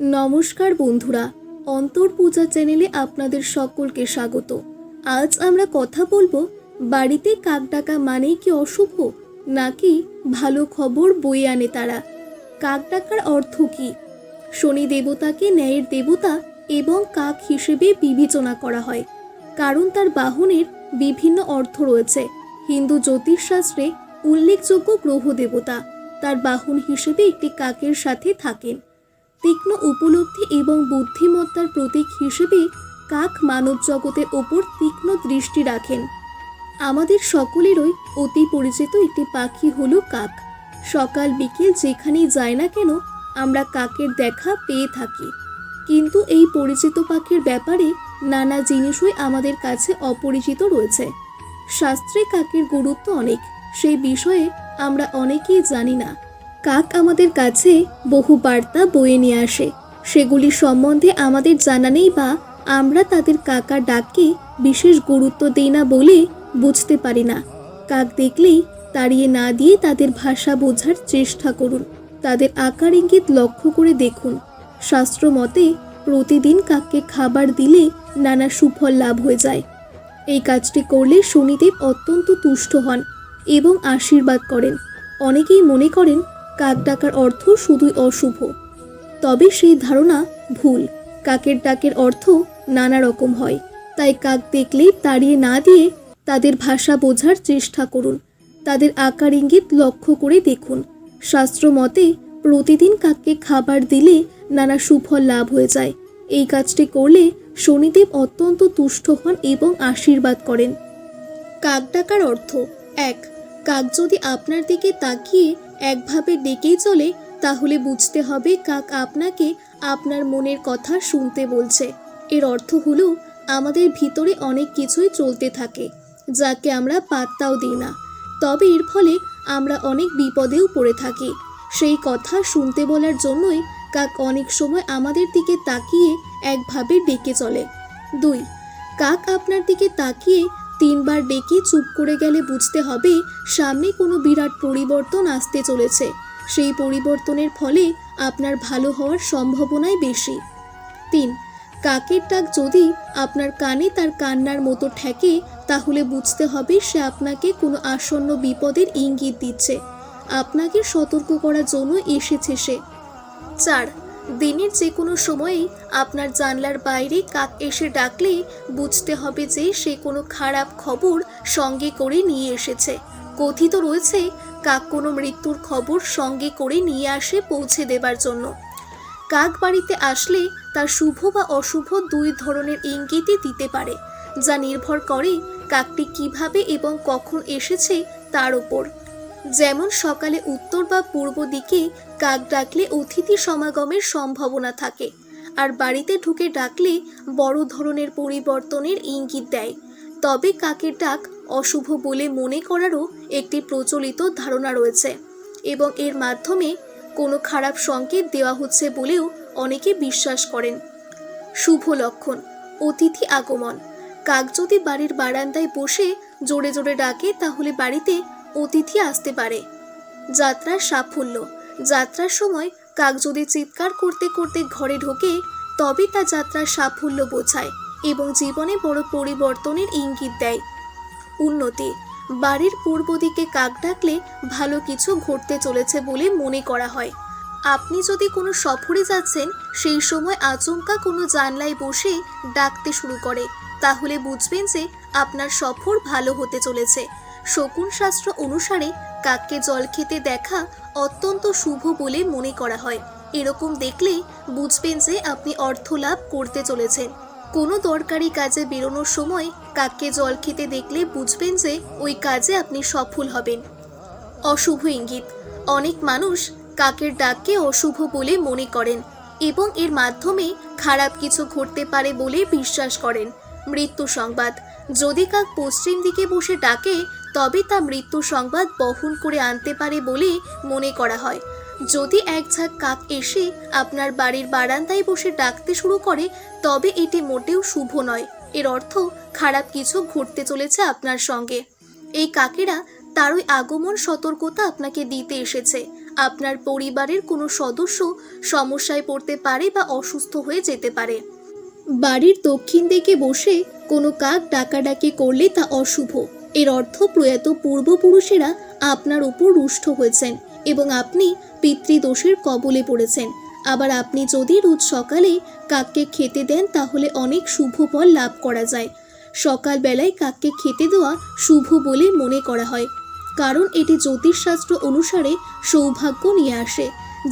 নমস্কার বন্ধুরা, অন্তর পূজা চ্যানেলে আপনাদের সকলকে স্বাগত। আজ আমরা কথা বলব, বাড়িতে কাক ডাকা মানেই কি অশুভ, নাকি ভালো খবর বয়ে আনে তারা? কাক ডাকার অর্থ কি? শনি দেবতাকে ন্যায়ের দেবতা এবং কাক হিসেবে বিবেচনা করা হয়। কারণ তার বাহনের বিভিন্ন অর্থ রয়েছে। হিন্দু জ্যোতিষশাস্ত্রে উল্লেখযোগ্য গ্রহ দেবতা, তার বাহন হিসেবে একটি কাকের সাথে থাকেন। তীক্ষ্ণ উপলব্ধি এবং বুদ্ধিমত্তার প্রতীক হিসেবে কাক মানব জগতের ওপর তীক্ষ্ণ দৃষ্টি রাখেন। আমাদের সকলেরই অতি পরিচিত একটি পাখি হলো কাক। সকাল বিকেল যেখানেই যায় না কেন, আমরা কাকের দেখা পেয়ে থাকি। কিন্তু এই পরিচিত পাখির ব্যাপারে নানা জিনিসই আমাদের কাছে অপরিচিত রয়েছে। শাস্ত্রে কাকের গুরুত্ব অনেক, সেই বিষয়ে আমরা অনেকেই জানি না। কাক আমাদের কাছে বহু বার্তা বয়ে নিয়ে আসে। সেগুলি সম্বন্ধে আমাদের জানা নেই বা আমরা তাদের কাকার ডাককে বিশেষ গুরুত্ব দিই না বলে বুঝতে পারি না। কাক দেখলেই তাড়িয়ে না দিয়ে তাদের ভাষা বোঝার চেষ্টা করুন। তাদের আকার ইঙ্গিত লক্ষ্য করে দেখুন। শাস্ত্র মতে প্রতিদিন কাককে খাবার দিলে নানা সুফল লাভ হয়ে যায়। এই কাজটি করলে শনিদেব অত্যন্ত তুষ্ট হন এবং আশীর্বাদ করেন। অনেকেই মনে করেন কাক ডাকার অর্থ শুধুই অশুভ। তবে সেই ধারণা ভুল। কাকের ডাকের অর্থ নানা রকম হয়। তাই কাক দেখলেই তাড়িয়ে না দিয়ে তাদের ভাষা বোঝার চেষ্টা করুন। তাদের আকার ইঙ্গিত লক্ষ্য করে দেখুন। শাস্ত্র মতে প্রতিদিন কাককে খাবার দিলে নানা সুফল লাভ হয়ে যায়। এই কাজটি করলে শনিদেব অত্যন্ত তুষ্ট হন এবং আশীর্বাদ করেন। কাক ডাকার অর্থ এক, কাক যদি আপনার দিকে তাকিয়ে একভাবে ডেকেই চলে, তাহলে বুঝতে হবে কাক আপনাকে আপনার মনের কথা শুনতে বলছে। এর অর্থ হলো, আমাদের ভিতরে অনেক কিছুই চলতে থাকে, যাকে আমরা পাত্তাও দিই না। তবে এর ফলে আমরা অনেক বিপদেও পড়ে থাকি। সেই কথা শুনতে বলার জন্যই কাক অনেক সময় আমাদের দিকে তাকিয়ে একভাবে ডেকে চলে। দুই, কাক আপনার দিকে তাকিয়ে তিনবার ডেকে চুপ করে গেলে বুঝতে হবে সামনে কোনো বিরাট পরিবর্তন আসতে চলেছে। সেই পরিবর্তনের ফলে আপনার ভালো হওয়ার সম্ভাবনাই বেশি। তিন, কাকের ডাক যদি আপনার কানে তার কান্নার মতো ঠেকে, তাহলে বুঝতে হবে সে আপনাকে কোনো আসন্ন বিপদের ইঙ্গিত দিচ্ছে। আপনাকে সতর্ক করার জন্য এসেছে সে। চার দিনের যে কোনো সময়েই আপনার জানলার বাইরে কাক এসে ডাকলে বুঝতে হবে যে সে কোনো খারাপ খবর সঙ্গে করে নিয়ে এসেছে। কথিত রয়েছে, কাক কোনো মৃত্যুর খবর সঙ্গে করে নিয়ে আসে পৌঁছে দেবার জন্য। কাক বাড়িতে আসলে তার শুভ বা অশুভ দুই ধরনের ইঙ্গিতই দিতে পারে, যা নির্ভর করে কাকটি কীভাবে এবং কখন এসেছে তার ওপর যেমন সকালে উত্তর বা পূর্ব দিকে কাক ডাকলে অতিথি সমাগমের সম্ভাবনা থাকে, আর বাড়িতে ঢুকে ডাকলে বড় ধরনের পরিবর্তনের ইঙ্গিত দেয়। তবে কাকের ডাক অশুভ বলে মনে করারও একটি প্রচলিত ধারণা রয়েছে, এবং এর মাধ্যমে কোনো খারাপ সংকেত দেওয়া হচ্ছে বলেও অনেকে বিশ্বাস করেন। শুভ লক্ষণ, অতিথি আগমন, কাক যদি বাড়ির বারান্দায় বসে জোরে জোরে ডাকে তাহলে বাড়িতে অতিথি আসতে পারে। যাত্রার সাফল্য। যাত্রার সময় কাক যদি চিৎকার করতে করতে ঘরে ঢোকে তবে তা যাত্রার সাফল্য বোঝায় এবং জীবনে বড় পরিবর্তনের ইঙ্গিত দেয়। উন্নতি। বাড়ির পূর্ব দিকে কাক ডাকলে ভালো কিছু ঘটতে চলেছে বলে মনে করা হয়। আপনি যদি কোনো সফরে যাচ্ছেন, সেই সময় আচমকা কোনো জানলায় বসে ডাকতে শুরু করে। তাহলে বুঝবেন যে আপনার সফর ভালো হতে চলেছে। শকুন শাস্ত্র অনুসারে কাককে জল খেতে দেখা অত্যন্ত শুভ বলে মনে করা হয়। এরকম দেখলেই বুঝবেন যে আপনি অর্থ লাভ করতে চলেছেন। কোনো দরকারি কাজে বেরোনোর সময় কাককে জল খেতে দেখলে বুঝবেন যে ওই কাজে আপনি সফল হবেন। অশুভ ইঙ্গিত। অনেক মানুষ কাকের ডাককে অশুভ বলে মনে করেন এবং এর মাধ্যমে খারাপ কিছু ঘটতে পারে বলে বিশ্বাস করেন। মৃত্যু সংবাদ। যদি কাক পশ্চিম দিকে বসে ডাকে তবে তা মৃত্যু সংবাদ বহন করে আনতে পারে বলে মনে করা হয়। যদি এক ঝাঁক কাক এসে আপনার বাড়ির বারান্দায় বসে ডাকতে শুরু করে, তবে এটি মোটেও শুভ নয়। এর অর্থ, খারাপ কিছু ঘটতে চলেছে আপনার সঙ্গে। এই কাকেরা, তারই আগমন সতর্কতা আপনাকে দিতে এসেছে। আপনার পরিবারের কোনো সদস্য সমস্যায় পড়তে পারে বা অসুস্থ হয়ে যেতে পারে। বাড়ির দক্ষিণ দিকে বসে কোনো কাক ডাকাডাকি করলে তা অশুভ। এর অর্থ প্রয়াত পূর্বপুরুষেরা আপনার উপর রুষ্ট হয়েছেন এবং আপনি পিতৃদোষের কবলে পড়েছেন। আবার আপনি যদি রোজ সকালে কাককে খেতে দেন, তাহলে অনেক শুভ ফল লাভ করা যায়। সকালবেলায় কাককে খেতে দেওয়া শুভ বলে মনে করা হয়, কারণ এটি জ্যোতিষশাস্ত্র অনুসারে সৌভাগ্য নিয়ে আসে,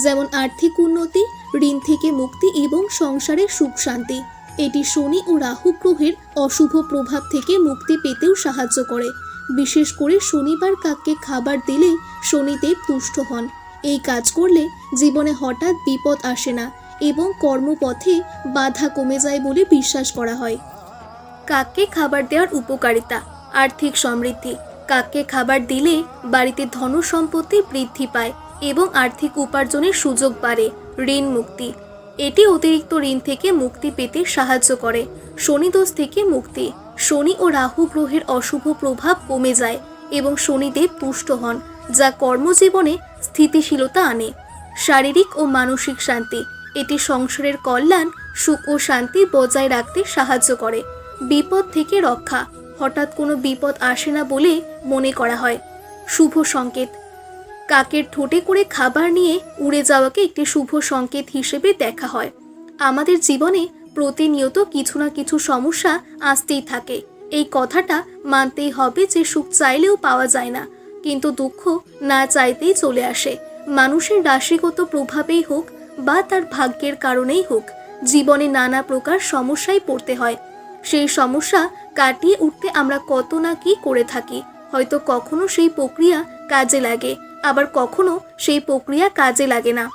যেমন আর্থিক উন্নতি, ঋণ থেকে মুক্তি এবং সংসারের সুখ শান্তি। এটি শনি ও রাহু গ্রহের অশুভ প্রভাব থেকে মুক্তি পেতেও সাহায্য করে। বিশেষ করে শনিবার কাককে খাবার দিলে শনিদেব তুষ্ট হন। এই কাজ করলে জীবনে হঠাৎ বিপদ আসে না এবং কর্মপথে বাধা কমে যায় বলে বিশ্বাস করা হয়। কাককে খাবার দেওয়ার উপকারিতা, আর্থিক সমৃদ্ধি। কাককে খাবার দিলে বাড়িতে ধন সম্পত্তি বৃদ্ধি পায় এবং আর্থিক উপার্জনের সুযোগ বাড়ে। ঋণ মুক্তি এটি অতিরিক্ত ঋণ থেকে মুক্তি পেতে সাহায্য করে। শনিদোষ থেকে মুক্তি। শনি ও রাহু গ্রহের অশুভ প্রভাব কমে যায় এবং শনিদেব পুষ্ট হন, যা কর্মজীবনে স্থিতিশীলতা আনে। শারীরিক ও মানসিক শান্তি। এটি সংসারের কল্যাণ, সুখ ও শান্তি বজায় রাখতে সাহায্য করে। বিপদ থেকে রক্ষা। হঠাৎ কোনো বিপদ আসে না বলে মনে করা হয়। শুভ সংকেত। কাকের ঠোঁটে করে খাবার নিয়ে উড়ে যাওয়াকে একটি শুভ সংকেত হিসেবে দেখা হয়। আমাদের জীবনে প্রতিনিয়ত কিছু না কিছু সমস্যা আসতেই থাকে। এই কথাটা মানতেই হবে যে সুখ চাইলেও পাওয়া যায় না, কিন্তু দুঃখ না চাইতেই চলে আসে। মানুষের রাশিগত প্রভাবেই হোক বা তার ভাগ্যের কারণেই হোক, জীবনে নানা প্রকার সমস্যায় পড়তে হয়। সেই সমস্যা কাটিয়ে উঠতে আমরা কত না কি করে থাকি, হয়তো কখনো সেই প্রক্রিয়া কাজে লাগে। আবার কখনো সেই প্রক্রিয়া কাজে লাগে না।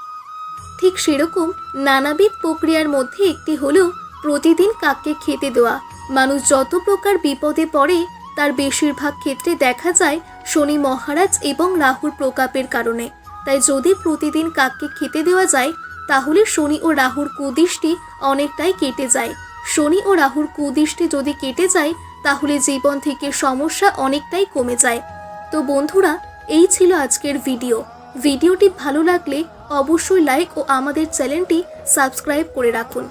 ঠিক সেরকম নানাবিধ প্রক্রিয়ার মধ্যে একটি হলেও প্রতিদিন কাককে খেতে দেওয়া। মানুষ যত প্রকার বিপদে পড়ে, তার বেশিরভাগ ক্ষেত্রে দেখা যায় শনি মহারাজ এবং রাহুর প্রকাপের কারণে। তাই যদি প্রতিদিন কাককে খেতে দেওয়া যায়, তাহলে শনি ও রাহুর কুদৃষ্টি অনেকটাই কেটে যায়। শনি ও রাহুর কুদৃষ্টি যদি কেটে যায়, তাহলে জীবন থেকে সমস্যা অনেকটাই কমে যায়। তো বন্ধুরা এই ছিল আজকের ভিডিও। ভিডিওটি ভালো লাগলে অবশ্যই লাইক ও আমাদের চ্যানেলটি সাবস্ক্রাইব করে রাখুন।